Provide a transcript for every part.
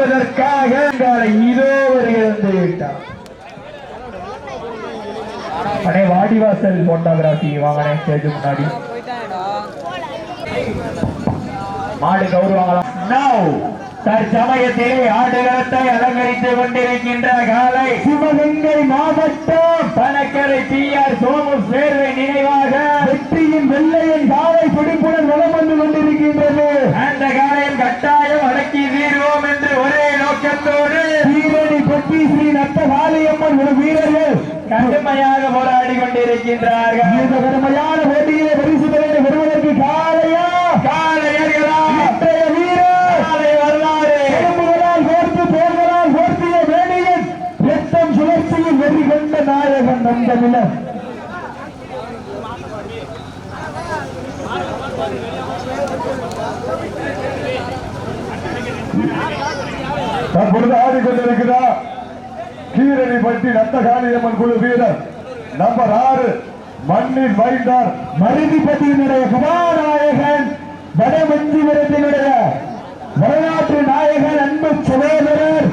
புகழனித்து இதோ வருகிறது விட்டார். அண்ணே வாடிவாசல் போட்டோகிராஃபி வாங்கினே ஸ்டேஜ் முன்னாடி. மாடு கௌரவங்களாம் நவ் தற்சமயத்திலே ஆடுகளத்தை அலங்கரித்துக் கொண்டிருக்கின்ற காலை சிவகங்கை மாவட்டம் பணக்கரை பி ஆர் சோமு சேர்வை நினைவாக வெற்றியின் வெள்ளையின் காலை பிடிப்புடன் வளம் வந்து கொண்டிருக்கின்றது. அந்த காலையும் கட்டாயம் அடக்கி தீர்வோம் என்று ஒரே நோக்கத்தோடு வீரடி பற்றி ஸ்ரீ நத்த காளியம்மன் ஒரு வீரர்கள் கடுமையாக போராடி கொண்டிருக்கின்றார்கள். இந்த கடுமையான போட்டியிலே பரிசு பெற்று வருவதற்கு காலையா? காலையர்களா? இன்றைய வீரர் காலை வரலாறு. எலும்புகளால் கோர்த்து தோள்களால் கோர்த்திய வேணியன் ரத்தம் சுழற்சியில் வெறி கொண்ட நாயகன் நந்த தற்பொழுது ஆடிக்கொண்டிருக்கிறார் கீரணி பட்டி ரத்தகாளியம்மன் குழு வீரர் நம்பர் ஆறு மண்ணின் வைந்தார் மருதிபதியினுடைய கதாநாயகன் வடமஞ்சிபுரத்தினுடைய வரலாற்று நாயகன் அன்பு சகோதரர்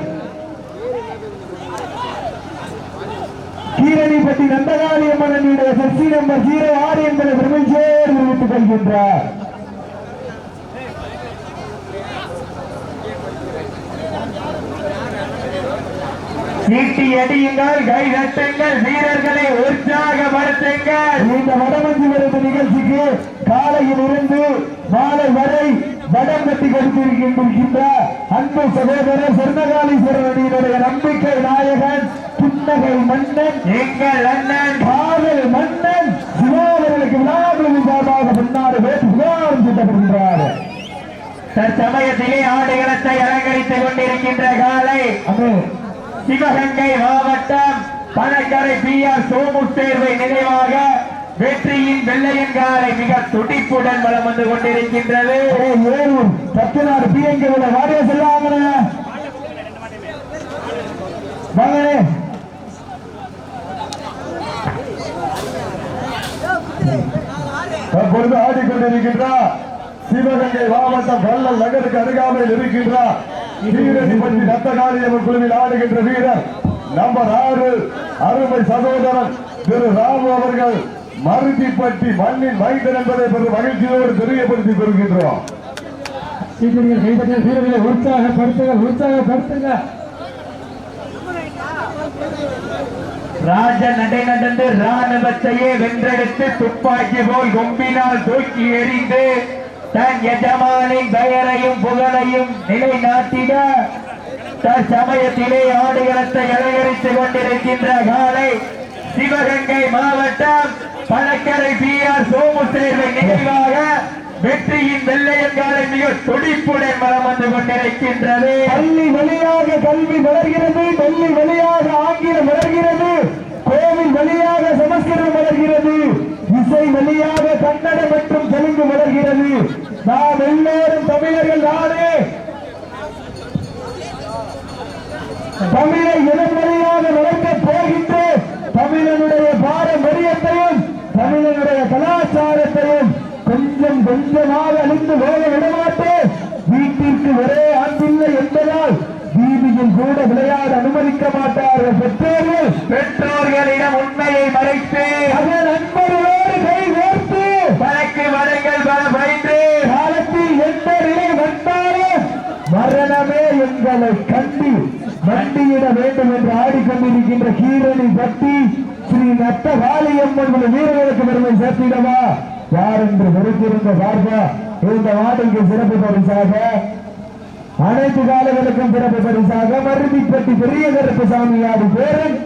கீரணிப்பட்டி நந்தகாளி அம்மனுடைய சசி நம்பர் ஜீரோ ஆறு என்பதை பெருமைச்சோடு தெரிவித்துக் கொள்கின்றார். சீட்டி அடியுங்கள் கை தட்டுங்கள் வீரர்களை உற்சாகப்படுத்துங்கள் இந்த வடமஞ்சி விருது நிகழ்ச்சிக்கு காலையில் இருந்து மாலை வரை வடம் கட்டி கொடுத்திருக்கின்ற அன்பு சகோதரர் சொர்ணகாலீஸ்வரர் அணியினுடைய நம்பிக்கை நாயகன் புன்னகை மன்னன் எங்கள் அண்ணன். காவல் மன்னன் சிவாவர்களுக்கு விழாக்களின் சார்பாக பின்னாடு வேற்று புகாரம் சூட்டப்படுகின்றார். தற்சமயத்திலே ஆடுகளத்தை அலங்கரித்துக் கொண்டிருக்கின்ற காலை. சிவகங்கை மாவட்டம் பணக்கரை பி ஆர் சோமு தேர்வை நினைவாக வெற்றியின் வெள்ளையன்காரை மிக துடிப்புடன் வளம் வந்து கொண்டிருக்கின்றது. ஏரூர் சத்துனார் வாரிய செல்லாங்க வாங்கண்ணே. தற்பொழுது ஆடிக்கொண்டிருக்கின்றார் சிவகங்கை மாவட்டம் வல்ல நகருக்கு அருகாமையில் இருக்கின்றார் கீரணி பட்டி ரத்த காளியம்மன் குழுவில் ஆடுகின்ற வீரர் நம்பர் ஆறு அருமை சகோதரன் திரு ராமு அவர்கள் மருதிப்பட்டி மண்ணின் மைந்தன் என்பதை பெரும் மகிழ்ச்சியோடு தெரியப்படுத்தி பெறுகின்றோம் சீக்கிரம் கைப்பற்றிய வீரர்களை உற்சாகப்படுத்துங்க உற்சாகப்படுத்துங்க. ராஜ நடை நடந்து ராணுவத்தையே வென்றெடுத்து துப்பாக்கி போல் கொம்பினால் தூக்கி எறிந்து தன் எஜமானின் பெயரையும் புகழையும் நிலைநாட்டிட தற்சமயத்திலே ஆடுகளத்தை அலங்கரித்துக் கொண்டிருக்கின்ற காலை சிவகங்கை மாவட்டம் பழக்கரை பி ஆர் சோமு சேர்வை நினைவாக வெற்றியின் வெள்ளையங்காலை மிக துடிப்புடன் வலம் வந்து கொண்டிருக்கின்றது. பள்ளி வழியாக கல்வி வளர்கிறது பள்ளி வழியாக ஆங்கிலம் வளர்கிறது கோவில் வழியாக சமஸ்கிருதம் வளர்கிறது இசை வழியாக கன்னடம் மற்றும் தெலுங்கு வளர்கிறது நாம் எல்லோரும் தமிழர்கள் நானே தமிழை இடம் நடக்க போகின்ற தமிழனுடைய பாரம்பரியத்தையும் தமிழனுடைய கலாச்சாரத்தையும் கொஞ்சம் கொஞ்சமாக அழிந்து போக விடமாட்டு வீட்டிற்கு ஒரே ஆண்டில்லை என்பதால் வீதியில் கூட விளையாட அனுமதிக்க மாட்டார்கள். பெற்றோர்கள் பெற்றோர்களிடம் உண்மையை மறைத்து அதன் அன்பர்கள் கை கோர்த்து வழக்கு வடங்கள் பல பயந்து காலத்தில் எந்த நிலை வந்தாலும் மரணமே எங்களை கண்டு மண்டியிட வேண்டும் என்று ஆடிக்கொண்டிருக்கின்ற கீரணி பக்தி ஸ்ரீ நத்தகாளியம்மன் உள்ள வீரர்களுக்கு பெருமை சேர்த்திடவா? யார் என்று பொறுத்திருந்த சார்பா இந்த வார்டுக்கு சிறப்பு பரிசாக அனைத்து காலங்களுக்கும் சிறப்பு பரிசாக மருதிப்பட்டி பெரிய கருப்பு சாமியாடி பேரன்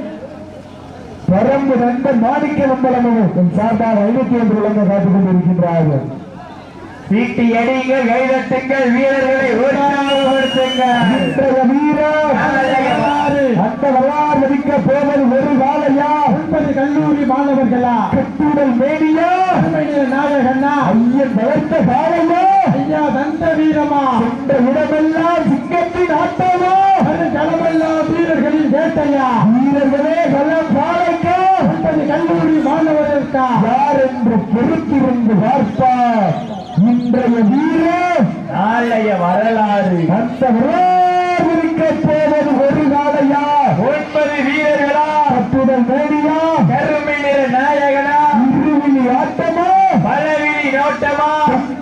பரம்பு நண்பன் மாணிக்க நம்பலமும் சார்பாக ஐநூத்தி ஒன்று விளங்க காத்துக் கொண்டிருக்கின்றார்கள். சீட்டி அடிங்க கைதட்டுங்கள் வீரர்களை உற்சாகப்படுத்துங்கள் வீரர். அந்த வரலாறு மதிக்க போவது ஒரு காலையா ஒன்பது கல்லூரி மாணவர்களா? கட்டுடல் மேடியா நாயகண்ணா ஐயன் வளர்த்த காலையா? ஐயா தந்த வீரமா? இந்த இடமெல்லாம் சிங்கத்தின் ஆட்டமா? களமெல்லாம் வீரர்களின் வேட்டையா? வீரர்களே களம் காலைக்கா ஒன்பது கல்லூரி மாணவர்களுக்கா? யார் என்று பொறுத்திருந்து பார்ப்பார். இன்றைய வீரர் நாளைய வரலாறு. அந்த விராவிருக்க போவது ஒரு காலையா ஒன்பது வீரர்களா? அத்துடன் மேடியா கருமை நிற நாயகனா? இருவிழி ஆட்டமா? பலவிழி நோட்டமா?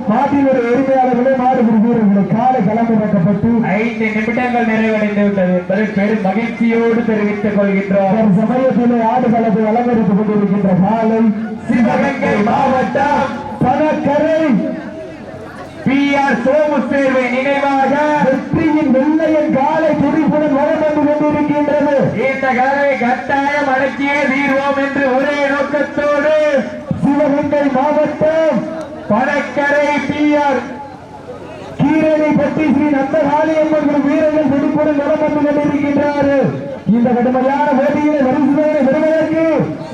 மாட்டில் ஒரு உரிமையாளர்களே மாடுபிடி வீரர்களை காலை களமிறக்கப்பட்டு ஐந்து நிமிடங்கள் நிறைவடைந்து விட்டது. என்பதை பெரும் மகிழ்ச்சியோடு தெரிவித்துக் கொள்கின்றோம். ஒரு சமயத்திலே ஆடுகளத்தை அலங்கரித்துக் கொண்டிருக்கின்ற காலை சிவகங்கை மாவட்டம் பணக்கரை பி ஆர் சோமு சேர்வை நினைவாக வெற்றியின் வெள்ளையன் காலை துடிப்புடன் வளம் வந்து கொண்டிருக்கின்றது. இந்த கலவை கட்டாயம் அடக்கியே தீர்வோம் என்று ஒரே நோக்கத்தோடு சிவகங்கை மாவட்டம் பணக்கரை பி ஆர் கீரனை பற்றி ஸ்ரீ நந்தகாளியம்மன் வீரர்கள் துடிப்புடன் வளம் வந்து கொண்டிருக்கின்றார்கள். இந்த கடுமையான போட்டியிலே வரிசுமையை பெறுவதற்கு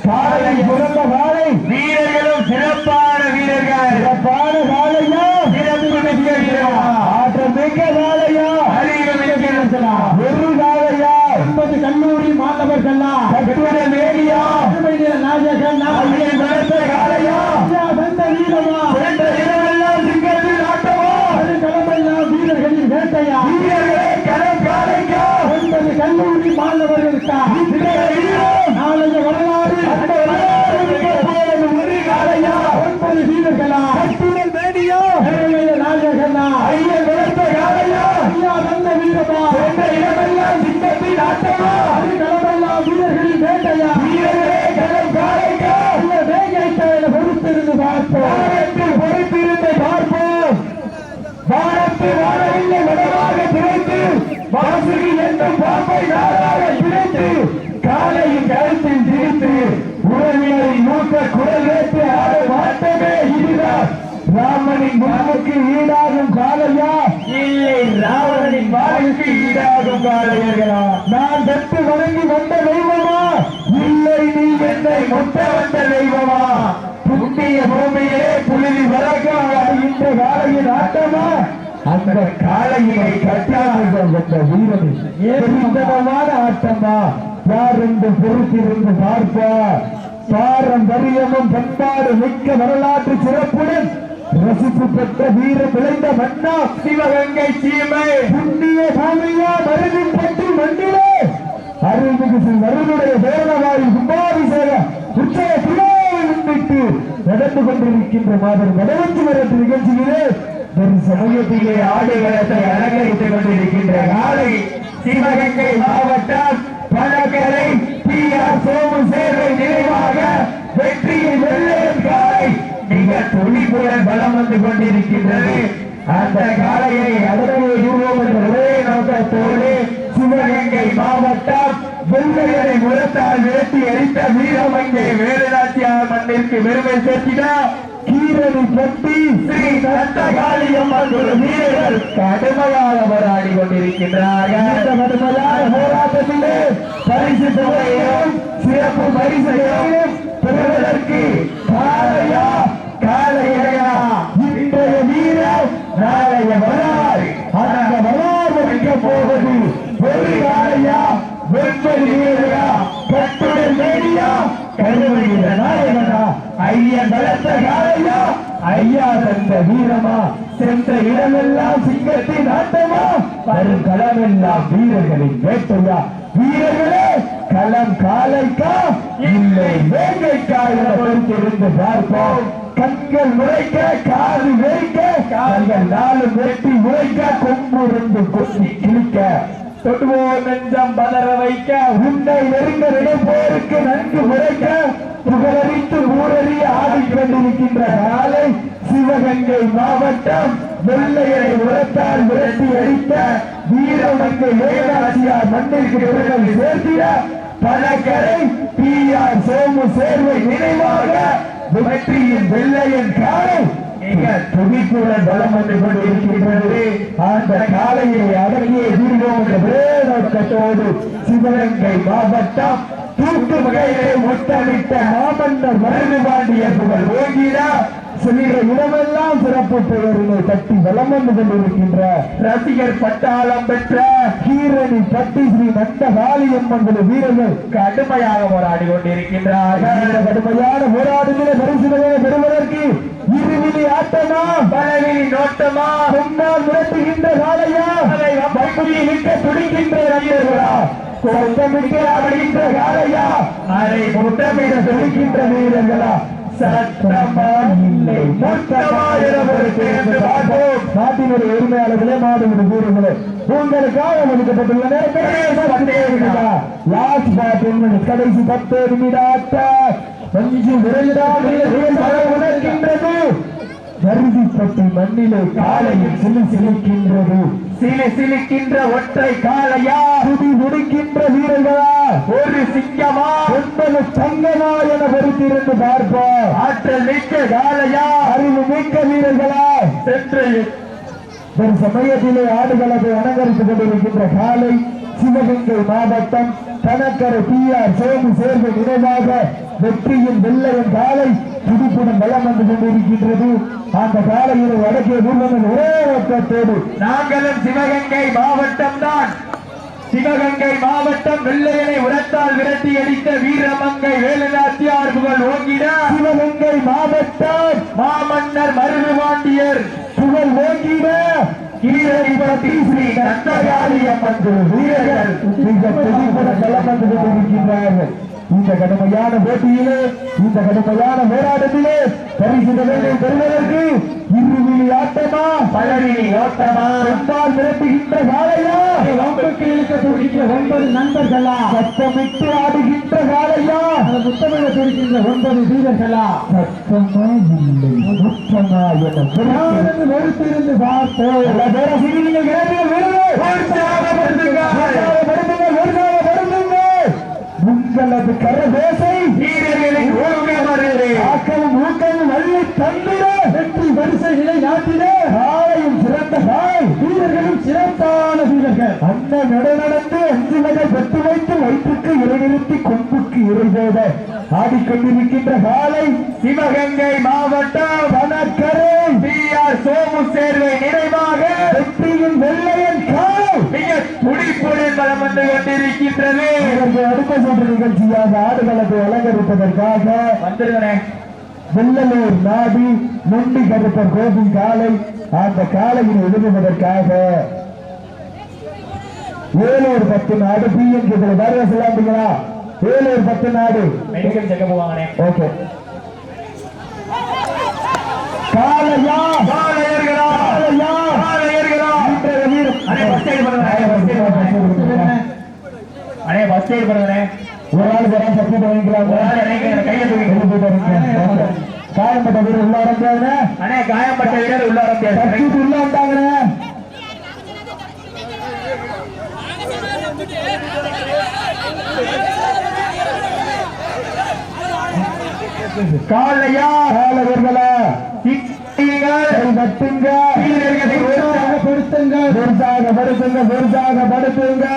காலை பிறந்த காலை. வீரர்களும் சிறப்பான வீரர்கள். சிறப்பான காலையா? சிறப்பு மிக்க வீரர்கள் ஆற்றம் மிக்க காலையா? அறிவு மிக்க ஒரு காலையா? ஒன்பது கல்லூரி மாணவர்களா. கல்லூரி மாணவர்களுக்கா நாளைய வரலாறு. ஒன்பது வீரர்களா. வேலியா நாயகனா. ஐயன் வளர்த்த காளையா ஐயா வந்த வீரமா. சென்ற இரவெல்லாம் சிங்கத்தில் ஆட்டமா. அது களமெல்லாம் வீரர்களின் வேட்டையா. வீரர்களே களம் பொறுத்திருந்து பார்ப்போம். பொறுத்திருந்து பார்ப்போம். வானத்து வானவில்லை வடமாக திரைத்து வாசுகி என்று பாம்பை நாளாக பிடித்து காலையில் கழுத்தில் திரித்து உறவினரை நூக்க குரல் வைத்து ஆட மாட்டமே இதுதான். ராமனின் முகமுக்கு ஈடாகும் காலையா? இல்லை ராவணனின் வாழ்வுக்கு ஈடாகும் காலையர்களா? நான் தத்து வணங்கி வந்த தெய்வமா? இல்லை நீ என்னை மொத்த வந்த தெய்வமா? புண்ணிய பூமியிலே புலிவி வரக்காக இந்த காலையின் ஆட்டமா? அந்த காளையினை கட்டாமல் வந்த வீரனை ஏற்பமான ஆட்டமா? யார் என்று பொறுத்திருந்து பார்ப்பா. பாரம்பரியமும் பண்பாடு மிக்க வரலாற்று சிறப்புடன் ரசிப்பு பெற்ற வீர விளைந்த மன்னா. சிவகங்கை சீமை. புண்ணிய சாமியா மருதின் பற்றி மண்ணிலே. அருள்மிகு ஸ்ரீ வருடைய பேரணவாயு கும்பாபிஷேக உற்சவ நடந்து கொண்டிருக்கின்ற வடவஞ்சி வரத்து நிகழ்ச்சியிலே ஒரு சமயத்திலே ஆடுகளத்தை அலங்கரித்துக் கொண்டிருக்கின்ற காலை சிவகங்கை மாவட்டம் பழக்கரை பி ஆர் சோமு சேர்வை நினைவாக வெற்றியின் வெள்ளையன் காலை மிக துணிப்புடன் பலம் வந்து கொண்டிருக்கின்றது. அந்த காலையை அடவே யூரோம் என்ற ஒரே நோக்கத்தோடு சிவகங்கை மாவட்டம் வெள்ளையரை முழத்தால் விரட்டி அடித்த வீரமங்கை வேலுநாச்சியார் மண்ணிற்கு பெருமை சேர்த்தினார் கீரணி பட்டி ஸ்ரீ தத்தகாளியம்மன் ஒரு வீரர்கள் கடுமையாக போராடி கொண்டிருக்கின்றார்கள் இந்த கடுமையான போராட்டத்திலே பரிசு தொகையையும் சிறப்பு பரிசையும் பெறுவதற்கு காலையா காலையா இன்றைய வீரர் நாளைய வரலாறு. அந்த வரலாறு வைக்க போவது ஒரு காலையா வீரரா? மேடியா ஐயா பலத்த காலையா? ஐயா தந்த வீரமா? சென்ற இடமெல்லாம் சிங்கத்தின் ஆட்டமா? வரும் களமெல்லாம் வீரர்களின் வேட்டையா? வீரர்களே களம் காலைக்கா? இல்லை வேங்கைக்கா என பொறுத்திருந்து பார்ப்போம். கண்கள் முறைக்க காது வெறிக்க கால்கள் நாலு வெட்டி உழைக்க கொம்பு ரெண்டு கொத்தி கிழிக்க. தொடுவோர் நெஞ்சம் பதற வைக்க உன்னை நெருங்க நினைப்போருக்கு நன்கு முறைக்க புகழறித்து ஊரறிய ஆடிக்கொண்டிருக்கின்ற காலை சிவகங்கை மாவட்டம் வெள்ளையரை உரத்தால் விரட்டி அடித்த வீரமங்கை வேதாசியார் மண்ணிற்கு இவர்கள் சேர்த்திய பணக்கரை பி ஆர் சோமு சேர்வை நினைவாக வெற்றியின் வெள்ளையன் காலை துடிப்புடன் பலம் வந்து கொண்டிருக்கின்றது. அந்த காலையை அடங்கிய தீர்வோம் என்ற பிரேதத்தோடு சிவகங்கை மாவட்டம் தூக்கு வகையிலே முத்தமிட்ட மாமன்னர் மருந்து பாண்டிய புகழ் ஓங்கிடா. சொல்கிற இடமெல்லாம் சிறப்பு பெயர்களை தட்டி வலம் வந்து கொண்டிருக்கின்ற ரசிகர் பட்டாளம் பெற்ற கீரணி பட்டி ஸ்ரீ நந்தகாளியம்மன் குழு வீரர்கள் கடுமையாக போராடி கொண்டிருக்கின்றார்கள். கடுமையான போராட்டத்திலே பரிசுகளை பெறுவதற்கு இருவிழி ஆட்டமா? பலவினி நோட்டமா? முன்னால் மிரட்டுகின்ற காலையா அதை பகுதியை நிற்க துடிக்கின்ற நண்பர்களா சொந்தமிக்க அடைகின்ற காலையா அதை முட்டமிட வீரர்களா சட்டமா இல்லை நாட்டினுடைய உரிமையாளர்களே மாடுபடி வீரர்களே உங்களுக்காக ஒதுக்கப்பட்டுள்ள நேரத்தில் லாஸ்ட் பாட் கடைசி பத்து நிமிட ஆட்டம் கொஞ்சம் விரைவாக மண்ணிலே காலையில் சிலு சிலிக்கின்றது. சிலி சிலிக்கின்ற ஒற்றை காளையா? துடி முடிக்கின்ற வீரர்களா? ஒரு சிங்கமா? ஒன்பது தங்கமா என பொறுத்திருந்து பார்ப்போம். ஆற்றல் மிக்க காளையா? அறிவு மிக்க வீரர்களா? சென்று ஒரு சமயத்திலே ஆடுகளத்தை அலங்கரித்துக் கொண்டிருக்கின்ற காலை சிவகங்கை மாவட்டம் கணக்கரை பி ஆர் சோமு சேர்வு நினைவாக வெற்றியின் வெள்ளையின் காலை துடிப்புடன் வலம் வந்து கொண்டிருக்கின்றது. அந்த காலையில் வடக்கே முருகன் ஒரே ஒட்டத்தோடு நாங்களும் சிவகங்கை மாவட்டம் தான். சிவகங்கை மாவட்டம் வெள்ளையனை உரத்தால் விரட்டி அடித்த வீரமங்கை வேலுநாத்தியார் புகழ் ஓங்கிட. சிவகங்கை மாவட்டம் மாமன்னர் மருதுபாண்டியர் புகழ் ஓங்கிட. வீரர்கள் மிக பெரிய வலம் வந்து கொண்டிருக்கின்றார்கள். இந்த கடுமையான போட்டியிலே இந்த கடுமையான போராட்டத்திலே பரிசு தொகையை பெறுவதற்கு இருவிழி ஆட்டமா? பழனி ஓட்டமா? செம்பால் மிரட்டுகின்ற காலையா வம்புக்கு இழுக்க துடிக்கிற ஒன்பது நண்பர்களா? சத்தமிட்டு ஆடுகின்ற காலையா முத்தமிழ துடிக்கின்ற ஒன்பது வீரர்களா? சத்தமா இல்லை முற்றமா என வெறுத்திருந்து பார்த்தோம் பல உங்களது கரதேசை ஊக்கமருது ஆக்கவும் ஊக்கவும் வள்ளி தந்திர வெற்றி வரிசைகளை நாட்டிலே காலையும் சிறந்த காய் வீரர்களும் சிறப்பான வீரர்கள். அண்ணன் நட நடந்து அஞ்சு வகை பெற்று வைத்து வயிற்றுக்கு இறைநிறுத்தி கொம்புக்கு இறைபோத ஆடிக்கொண்டிருக்கின்ற காலை சிவகங்கை மாவட்டம் வனக்கரை. பி ஆர் சோமு சேர்வை நினைவாக வெற்றியின் வெள்ளையன் துடிப்புடன் வலம் வந்து கொண்டிருக்கின்றது. இதற்கு அடுத்த சுற்று நிகழ்ச்சியாக ஆடுகளத்தை அலங்கரிப்பதற்காக வந்துருங்கண்ணே வெள்ளலூர் நாடி நொண்டி கருப்பர் கோபி காலை அந்த காலையில் எழுதுவதற்காக ஏலூர் பத்து நாடு. வேற சொல்லாண்டீங்களா ஏலூர் பத்து நாடு. மெடிக்கல் செக்கப் போவாங்கண்ணே ஓகே. காலையா காளையர்களா? காலையா அண்ணே ஃபர்ஸ்ட் எய்ட் ஃபர்ஸ்ட் எய்ட் பண்ணுங்கண்ணே. ஒரு ஆள் வர சக்தி வாங்கிக்கிறாங்க ஒரு ஆள் இறங்கி கையை தூக்கி காயப்பட்ட வீரர் உள்ள வரஞ்சாங்க அண்ணே காயப்பட்ட வீரர் உள்ள வர முடியாது சக்தி உள்ள வந்தாங்க காளையா காலவர்களா சிட்டிகள் கை தட்டுங்க வீரர்களை உற்சாகப்படுத்துங்க உற்சாகப்படுத்துங்க உற்சாகப்படுத்துங்க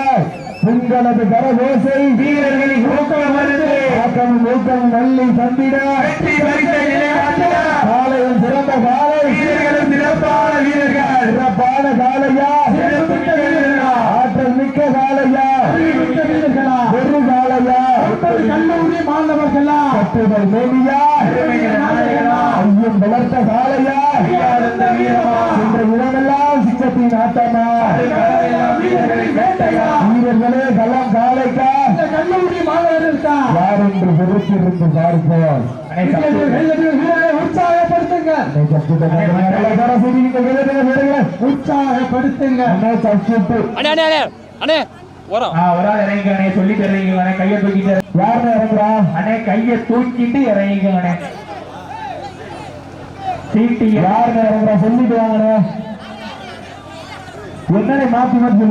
உங்களது கரகோசை வீரர்களின் ஊக்கம் ஆக்கம் ஊக்கம் நல்லி தந்திட. காலையில் சிறந்த காலை. வீரர்களும் சிறப்பான வீரர்கள். சிறப்பான காலையா? ஆற்றல் மிக்க காலையா? ஒரு காலையா? கல்லூரி மாணவர்களா? கட்டுதல் மேனியா? ஐயம் வளர்த்த காலையா? அறியாத வீரமா? சிச்சத்தின் ஆட்டமா வீரர்களே களம் காலைக்கா இந்த கல்லூரி மாணவர்களுக்கா யார் என்று பொறுத்திருந்து பார்ப்போம் வீரர்களை உற்சாகப்படுத்துங்க உற்சாகப்படுத்துங்க அண்ணே அண்ணே அண்ணே அண்ணே வரோம் ஆ, ஒரு ஆள் இறங்கிக்கணே சொல்லி தர்றீங்க கையை தூக்கிட்டு யார் இறங்குறா அண்ணே கையை தூக்கிட்டு இறங்கிக்கணே சீட்டி யார் இறங்குறா சொல்லிட்டு வாங்கண்ணே என்னடே மாத்தி மாத்தி.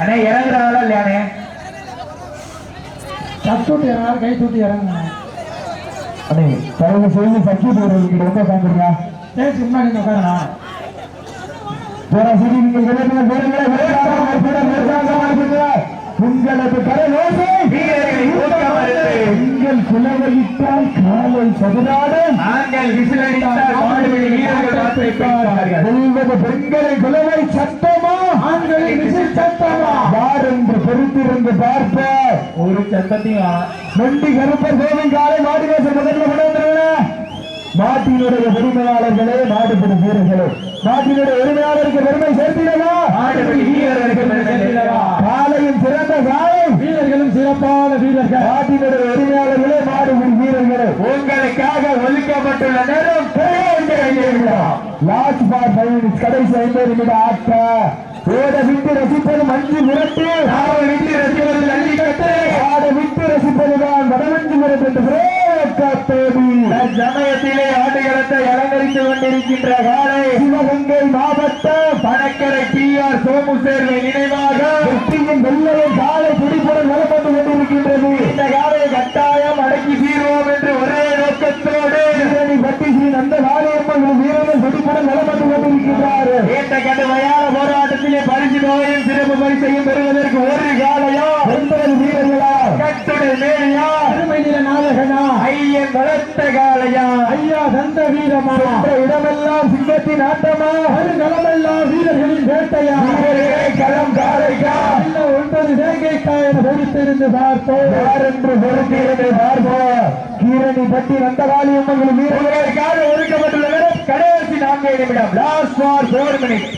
அண்ணே இறங்குறாங்களா இல்லையாண்ணே தூட்டி இறங்க கை தூட்டி இறங்க அண்ணே தயவு செய்து சர்க்கியூட் வீரர்கிட்ட வந்து உட்காந்துருக்கா ஸ்டேஜ் முன்னாடி உட்காரா பேராசிரி நீங்கள் விளையாடுங்க வீரர்களை விளையாடாம மறுபடியும் நிர்வாகம் மறுபடியும் உங்களது கரகோசை வீரர்களின் ஊக்கம் வருது இங்கே பெண்கள் குலவையிட்டால் காலை சதுராடும் ஆண்கள் விசிலடித்தால் பெண்களை குலவை சட்டமா ஆண்களின் விசில் சத்தமா? யார் என்று பொறுத்திருந்து பார்ப்ப. ஒரு சத்தத்தையும் நொண்டி கருப்பர் கோவில் காலை மாடு பேச முதல்ல கொண்டு நாட்டினுடைய உரிமையாளர்களே நாடுபடி வீரர்களே. நாட்டினுடைய உரிமையாளருக்கு பெருமை சேர்த்திடவா மாடுபிடி வீரர்களுக்கு பெருமை சேர்த்திடவா? காலையும் சிறந்த காலை வீரர்களும் சிறப்பான வீரர்கள் நாட்டினுடைய உரிமையாளர்களே நாடுபடி வீரர்களே உங்களுக்காக ஒதுக்கப்பட்டுள்ள நேரம். லாஸ்ட் பார் ஃபைவ் மினிட்ஸ் கடைசி ஐம்பது நிமிட ஆட்ட. ஓட விட்டு ரசிப்பது மஞ்சு விரட்டு நாம விட்டு ரசிகர்கள் ஜல்லிக்கட்டு ஆட விட்டு ரசிப்பதுதான் வடமஞ்சு விரட்டு என்று சமயத்திலே ஆடுகளத்தை அலங்கரித்துக் கொண்டிருக்கின்ற காலை சிவகங்கை மாவட்டம். பணக்கரை பி ஆர் சோமு சேர்வை நினைவாக. வெற்றியின் வெள்ளையை காலை பிடிப்புடன் வந்து கொண்டிருக்கின்றது. இந்த காலை கட்டாயம் அடக்கி தீர்வோம் என்று ஒரே நோக்கத்தோடு வீரணி பட்டி ஸ்ரீ நந்த காளியம்மன் வீரர்கள் பிடிப்புடன் வலம் வந்து கொண்டிருக்கின்றார் இந்த கடுமையான போராட்டத்திலே பரிசு தொகையும் சிறப்பு பரிசையும் பெறுவதற்கு ஒரு காலையா? ஒன்பது வீரர்களா? கட்டுடல் மேலையா? அருமை நில நாயகனா? ஐயன் வளர்த்த காலையா? ஐயா தந்த வீரமா? இடமெல்லாம் சிங்கத்தின் ஆட்டமா? வீரர்களின் வேட்டையா? களம் காலைக்கா? ஒன்பது பொறுத்திருந்து யார் என்று பொறுத்திருந்து பார்ப்போம். கீரணி பட்டி நந்த காளியம்மன் வீரர்கள் உங்களுக்காக ஒதுக்கப்பட்டுள்ள நேரம் கடைசி நான்கு நிமிடம். லாஸ்ட் ஃபார் ஃபோர் மினிட்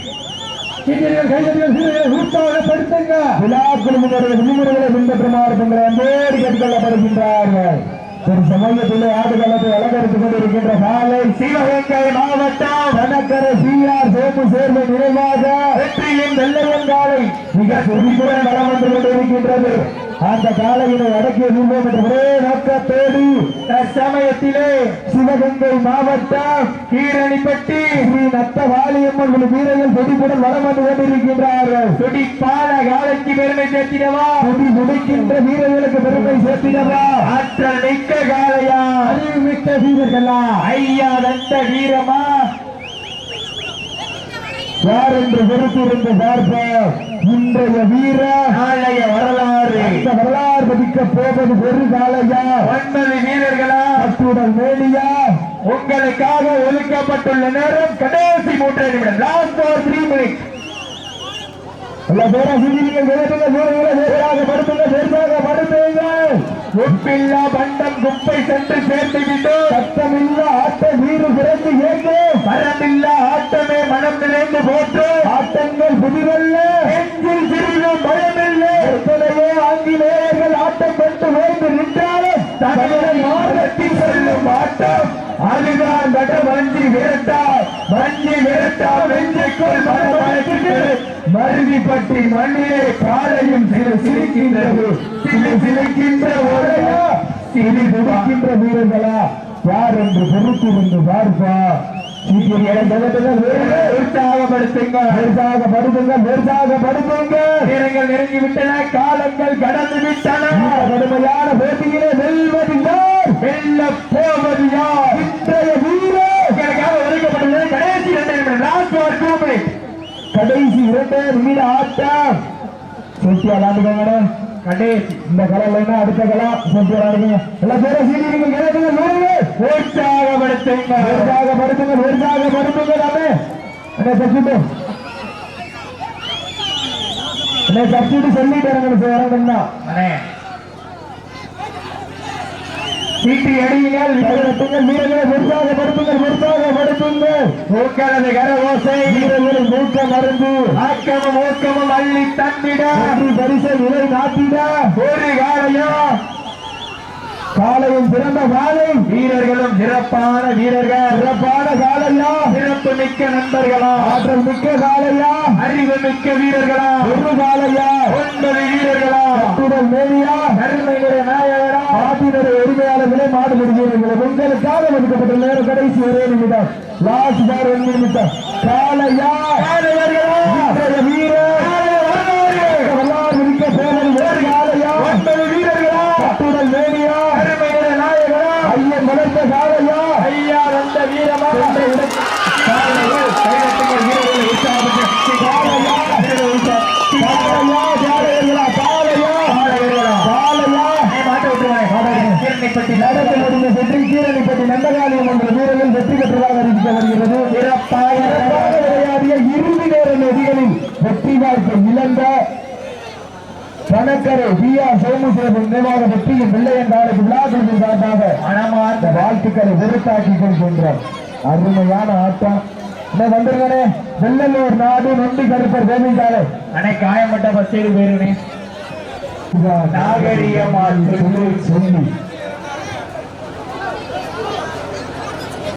வீரர்கள் கைதடிகள் வீரர்களை உற்சாகப்படுத்துங்க. விழா குழுவினர்கள் விதிமுறைகளை பின்பற்றுமாறு தங்களை அன்போடு கேட்டுக்கொள்ளப்படுகின்றார்கள். ஒரு சமயத்திலே ஆடுகளத்தை அலங்கரித்துக் கொண்டிருக்கின்ற காலை சிவகங்கை மாவட்டம் கணக்கரை சிஆர் சோமு சேர்வை நினைவாக வெற்றியின் வெள்ளையன் காலை மிக துடிப்புடன் வளம் வந்து கொண்டிருக்கின்றது. அந்த காலையினை அடக்கிய நிற்போம் என்ற ஒரே நோக்கத்தோடு தற்சமயத்திலே சிவகங்கை மாவட்டம் கீரணிப்பட்டி ஸ்ரீ நத்த வாலியம்மன் வீரர்கள் துடிப்புடன் வளம் வந்து கொண்டிருக்கின்றார்கள் துடிப்பான காலைக்கு பெருமை சேர்த்திடவா? துடி துடிக்கின்ற வீரர்களுக்கு பெருமை சேர்த்திடவா? ஆற்றல் மிக்க காலையா அறிவு மிக்க வீரர்களா? ஐயா தந்த வீரமா? யார் என்று பொறுத்திருந்து பார்ப்போம். இன்றைய வீரர் நாளைய வரலாறு. இந்த வரலாறு பதிக்க போவது ஒரு காலையா ஒன்பது வீரர்களா? அத்துடன் மேலியா உங்களுக்காக ஒதுக்கப்பட்டுள்ள நேரம் கடைசி மூன்று நிமிடம். லாஸ்ட் ஃபார் த்ரீ மினிட்ஸ் பண்டம் குப்பை சென்று சேர்ந்து விட்டு சத்தமில்ல ஆட்ட வீடு பிறந்து ஏங்கு மரமில்லா ஆட்டமே மனம் நிறைந்து போற்று. ஆட்டங்கள் புதிதல்ல நெஞ்சில் சிறிதும் பயமில்லை எத்தனையோ ஆங்கிலேயர்கள் ஆட்டம் கொண்டு ஓய்ந்து நின்றாலும் தமிழை மாதத்தி செல்லும் ஆட்டம். அதுதான் வட வஞ்சி விரட்டா வஞ்சி விரட்டா வெஞ்சிக்குள் மனமழைக்கு மருதிப்பட்டி மண்ணிலே காலையும் சிறு சிரிக்கின்றது. சிறு சிரிக்கின்ற ஒரையா இனி துடிக்கின்ற வீரர்களா? யார் என்று பொறுத்திருந்து பார்ப்பா. சீக்கிரம் இடம் தகட்டுங்க வீரர்கள் உற்சாகப்படுத்துங்க பெருசாக படுத்துங்க பெருசாக படுத்துங்க நேரங்கள் நெருங்கி விட்டன காலங்கள் கடந்து விட்டன கடுமையான போட்டியிலே வெல்வது யார் வெல்ல போவது யார் இன்றைய வீரர். உங்களுக்காக ஒதுக்கப்பட்டுள்ளது கடைசி இரண்டு கடைசி இரண்டு நிமிட ஆட்டம். சுற்றி விளாண்டுக்கோங்க கடைசி. இந்த கலர்ல அடுத்த கலம் சுற்றி விளாடுங்க எல்லா பேரும் சீனி நீங்க கிடைக்குங்க உற்சாகப்படுத்துங்க பெருசாக படுத்துங்க பெருசாக படுத்துங்க நாமே அண்ணே தச்சுட்டு அண்ணே தச்சுட்டு சொல்லிட்டு இறங்கணும் சார் இறங்கணும்னா அண்ணே. சீட்டி அடியுங்கள் கைதட்டுங்க வீரர்களை பெருசாக படுத்துங்க பெருசாக படுத்துங்க உங்களது கரவோசை வீரர்களை மூக்க மருந்து. ஆக்கமும் ஊக்கமும் அள்ளி தந்திட. பரிசை நிலை நாட்டிட ஒரு காலையும் காலையும் சிறந்த காலை வீரர்களும் சிறப்பான வீரர்கள். சிறப்பான காலையா சிறப்பு மிக்க நண்பர்களா. ஆற்றல் மிக்க காலையா அறிவு மிக்க வீரர்களா. ஒரு காலையா ஒன்பது வீரர்களா. அத்துடன் மேலியா கருமைகளை நாயகரா. மாட்டினுடைய உரிமையாளர்களே மாடு பிடிக்கிறீர்கள் உங்களுக்காக ஒதுக்கப்பட்ட நேரம் கடைசி ஒரே நிமிடம். லாஸ்ட் பார் ஒரு நிமிடம். காலையா வீரர். கீரணிப்பட்டி என்ற வீரர்கள் பெற்றதாக அறிவிக்கப்படுகிறது விளையாடிய இறுதி நேர நொதிகளில் வெற்றி வாய்ப்பை இழந்த பணக்கரை பி ஆர் சோமசுரபன் நினைவாக வெற்றியின் பிள்ளை என்ற விழாக்களின் சார்பாக அனமார்ந்த வாழ்த்துக்களை வெறுத்தாக்கி கொள்கின்றார் அருமையான ஆட்டம் வந்திருக்கனே. வெள்ளலூர் நாடு நொண்டி கருப்பர் கோவிந்தாலே அன்னை காயப்பட்ட பஸ் ஏழு பேருனே நாகரிகமா சொல்லி சொல்லி.